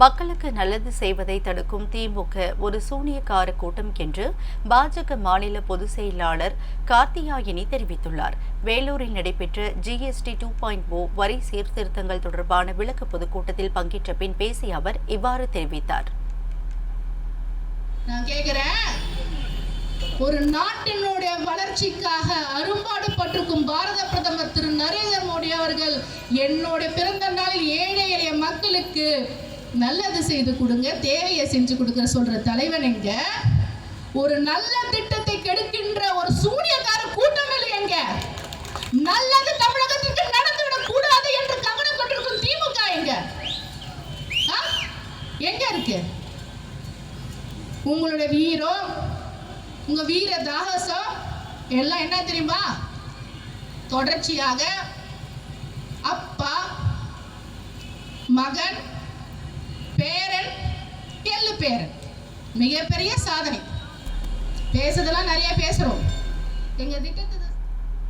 மக்களுக்கு நல்லது செய்வதை தடுக்கும் திமுக ஒரு சூனியக்கார கூட்டம் என்று பாஜக மாநில பொதுச் செயலாளர் கார்த்தியாயினி தெரிவித்துள்ளார். வேலூரில் நடைபெற்ற ஜிஎஸ்டி டூ பாயிண்ட் ஓ வரி சீர்திருத்தங்கள் தொடர்பான விளக்க பொதுக்கூட்டத்தில் பங்கேற்ற பின் பேசிய அவர் இவ்வாறு தெரிவித்தார். ஒரு நாட்டினுடைய வளர்ச்சிக்காக அரும்பாடுபட்டிருக்கும் பாரத பிரதமர் திரு நரேந்திர மோடி அவர்கள் என்னுடைய பிறந்த நாளில் ஏழை எளிய மக்களுக்கு நல்லது செய்து கொடுங்க தேவையை செஞ்சு கொடுக்க சொல்ற தலைவன் எங்க? ஒரு நல்ல திட்டத்தை கெடுக்கின்ற ஒரு சூனியக்கார கூட்டம் இல்லையங்க நல்லது தமிழகத்திற்கு நடந்துவிடக் கூடாது என்று கவனம் கொண்டிருக்கும் திமுக எங்க? ஆ? எங்க இருக்கு? உங்களுடைய வீரம் உங்க வீர தாகசம் எல்லாம் என்ன தெரியுமா? தொடர்ச்சியாக அப்பா மகன் பேரன் மிகப்பெரிய சாதனை. பேசுறதெல்லாம் நிறைய பேசுறோம். எங்க திட்டத்தை